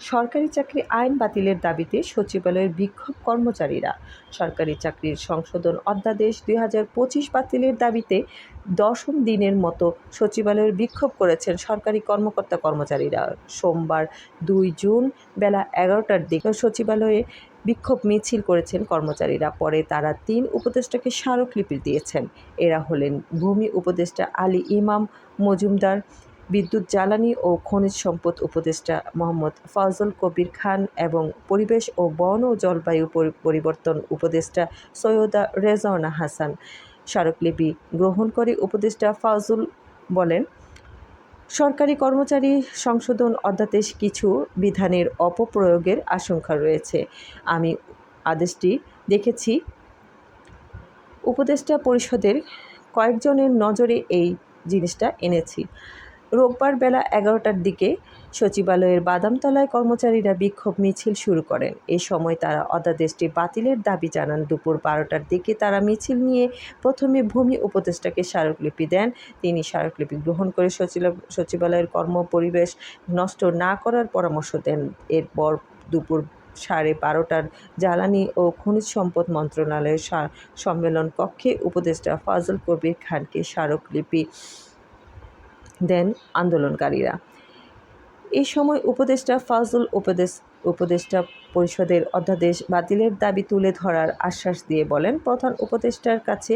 সরকারি চাকরি আইন বাতিলের দাবিতে সচিবালয়ের বিক্ষোভ কর্মচারীরা। সরকারি চাকরির সংশোধন অধ্যাদেশ দুই হাজার পঁচিশ বাতিলের দাবিতে দশম দিনের মতো সচিবালয়ের বিক্ষোভ করেছেন সরকারি কর্মকর্তা কর্মচারীরা। সোমবার দুই জুন বেলা এগারোটার দিকে সচিবালয়ে বিক্ষোভ মিছিল করেছেন কর্মচারীরা। পরে তারা তিন উপদেষ্টাকে স্মারকলিপি দিয়েছেন। এরা হলেন ভূমি উপদেষ্টা আলী ইমাম মজুমদার বিদ্যুৎ জ্বালানি ও খনিজ সম্পদ উপদেষ্টা মোহাম্মদ ফজল কবির খান এবং পরিবেশ ও বন ও জলবায়ু পরিবর্তন উপদেষ্টা সৈয়দা রেজওয়ানা হাসান। স্মারকলিপি গ্রহণ করে উপদেষ্টা ফজল বলেন, সরকারি কর্মচারী সংশোধন অধ্যাদেশ কিছু বিধানের অপপ্রয়োগের আশঙ্কা রয়েছে। আমি আদেশটি দেখেছি। উপদেষ্টা পরিষদের কয়েকজনের নজরে এই জিনিসটা এনেছি। রোববার বেলা এগারোটার দিকে সচিবালয়ের বাদামতলায় কর্মচারীরা বিক্ষোভ মিছিল শুরু করেন। এ সময় তারা অধ্যাদেশটি বাতিলের দাবি জানান। দুপুর বারোটার দিকে তারা মিছিল নিয়ে প্রথমে ভূমি উপদেষ্টাকে স্মারকলিপি দেন। তিনি স্মারকলিপি গ্রহণ করে সচিবালয়ের কর্ম পরিবেশ নষ্ট না করার পরামর্শ দেন। এরপর দুপুর সাড়ে বারোটার জ্বালানি ও খনিজ সম্পদ মন্ত্রণালয়ের সম্মেলন কক্ষে উপদেষ্টা ফজল কবির খানকে স্মারকলিপি দেন আন্দোলনকারীরা। এই সময় উপদেষ্টা ফাজল উপদেশ উপদেষ্টা পরিষদের অধ্যাদেশ বাতিলের দাবি তুলে ধরার আশ্বাস দিয়ে বলেন, প্রধান উপদেষ্টার কাছে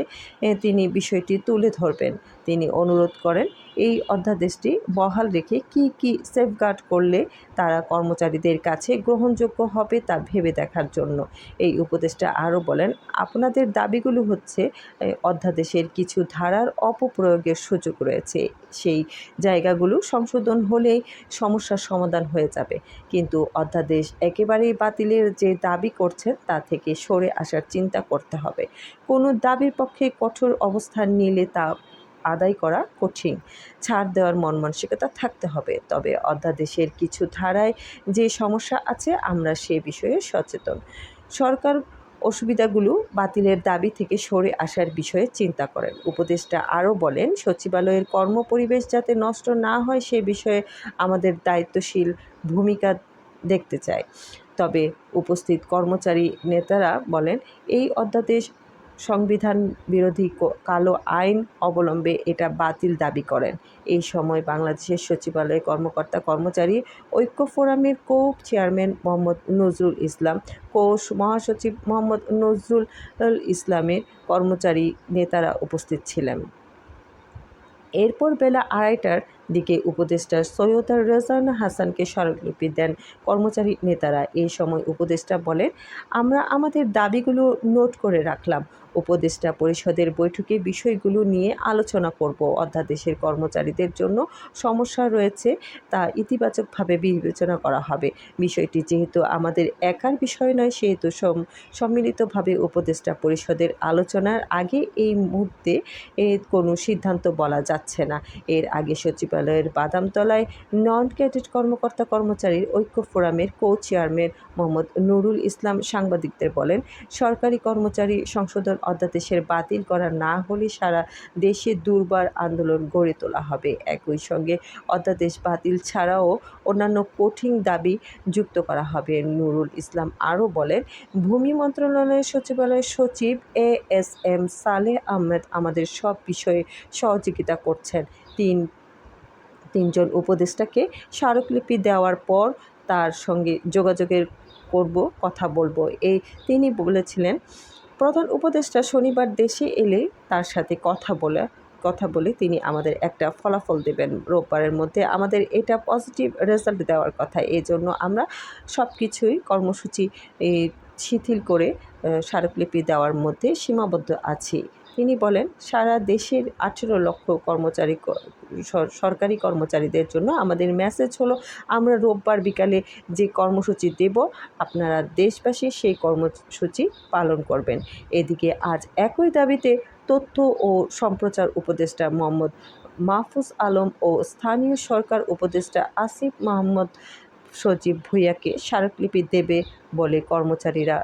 তিনি বিষয়টি তুলে ধরবেন। তিনি অনুরোধ করেন, এই অধ্যাদেশটি বহাল রেখে কি কি সেফগার্ড করলে তারা কর্মচারীদের কাছে গ্রহণযোগ্য হবে তা ভেবে দেখার জন্য। এই উপদেষ্টা আরও বলেন, আপনাদের দাবিগুলো হচ্ছে অধ্যাদেশের কিছু ধারার অপপ্রয়োগের সুযোগ রয়েছে। সেই জায়গাগুলো সংশোধন হলেই সমস্যার সমাধান হয়ে যাবে। কিন্তু অধ্যাদেশ একেবারেই বাতিলের যে দাবি করছেন তা থেকে সরে আসার চিন্তা করতে হবে। কোনো দাবির পক্ষে কঠোর অবস্থান নিলে তা আদায় করা কঠিন। ছাড় দেওয়ার মন মানসিকতা থাকতে হবে। তবে অধ্যাদেশের কিছু ধারায় যে সমস্যা আছে, আমরা সে বিষয়ে সচেতন। সরকার অসুবিধাগুলো বাতিলের দাবি থেকে সরে আসার বিষয়ে চিন্তা করেন। উপদেষ্টা আরও বলেন, সচিবালয়ের কর্মপরিবেশ যাতে নষ্ট না হয় সে বিষয়ে আমাদের দায়িত্বশীল ভূমিকা দেখতে চায়। তবে উপস্থিত কর্মচারী নেতারা বলেন, এই অধ্যাদেশ সংবিধান বিরোধী কালো আইন অবলম্বে এটা বাতিল দাবি করেন। এই সময় বাংলাদেশের সচিবালয়ে কর্মকর্তা কর্মচারী ঐক্য ফোরামের কো, চেয়ারম্যান মোহাম্মদ নজরুল ইসলাম, কোষ মহাসচিব মোহাম্মদ নজরুল ইসলামের কর্মচারী নেতারা উপস্থিত ছিলেন। এরপর বেলা আড়াইটার দিকে উপদেষ্টা সৈয়দা রেজান হাসানকে স্মারকলিপি দেন। কর্মচারী নেতারা এই সময় উপদেষ্টা বলেন, আমরা আমাদের দাবিগুলো নোট করে রাখলাম। উপদেষ্টা পরিষদের বৈঠকে বিষয়গুলো নিয়ে আলোচনা করব। অধ্যাদেশের কর্মচারীদের জন্য সমস্যা রয়েছে, তা ইতিবাচকভাবে বিবেচনা করা হবে। বিষয়টি যেহেতু আমাদের একার বিষয় নয়, সেহেতু সম্মিলিতভাবে উপদেষ্টা পরিষদের আলোচনার আগে এই মুহূর্তে কোনো সিদ্ধান্ত বলা যাচ্ছে না। এর আগে সচিবালয়ের বাদামতলায় নন ক্যাডেট কর্মকর্তা কর্মচারীর ঐক্য ফোরামের কো চেয়ারম্যান মোহাম্মদ নুরুল ইসলাম সাংবাদিকদের বলেন, সরকারি কর্মচারী সংশোধন অধ্যাদেশের বাতিল করা না হলে সারা দেশে দুর্বার আন্দোলন গড়ে তোলা হবে। একই সঙ্গে অধ্যাদেশ বাতিল ছাড়াও অন্যান্য কঠিন দাবি যুক্ত করা হবে। নুরুল ইসলাম আরও বলেন, ভূমি মন্ত্রণালয়ের সচিবালয়ের সচিব A S M Saleh Ahmed আমাদের সব বিষয়ে সহযোগিতা করছেন। তিন তিনজন উপদেষ্টাকে স্মারকলিপি দেওয়ার পর তার সঙ্গে যোগাযোগের করব, কথা বলব। এই তিনি বলেছিলেন, প্রধান উপদেষ্টা শনিবার দেশে এলে তার সাথে কথা বলে কথা বলে তিনি আমাদের একটা ফলাফল দেবেন। রোববারের মধ্যে আমাদের এটা পজিটিভ রেজাল্ট দেওয়ার কথা। এই জন্য আমরা সব কিছুই কর্মসূচি শিথিল করে স্মারকলিপি দেওয়ার মধ্যে সীমাবদ্ধ আছি। তিনি বলেন, সারা দেশের আঠেরো লক্ষ কর্মচারী সরকারি কর্মচারীদের জন্য আমাদের মেসেজ হলো, আমরা রোববার বিকালে যে কর্মসূচি দেব, আপনারা দেশবাসী সেই কর্মসূচি পালন করবেন। এদিকে আজ একই দাবিতে তথ্য ও সম্প্রচার উপদেষ্টা মোহাম্মদ মাহফুজ আলম ও স্থানীয় সরকার উপদেষ্টা আসিফ মাহমুদ সজীব ভুইয়াকে স্মারকলিপি দেবে বলে কর্মচারীরা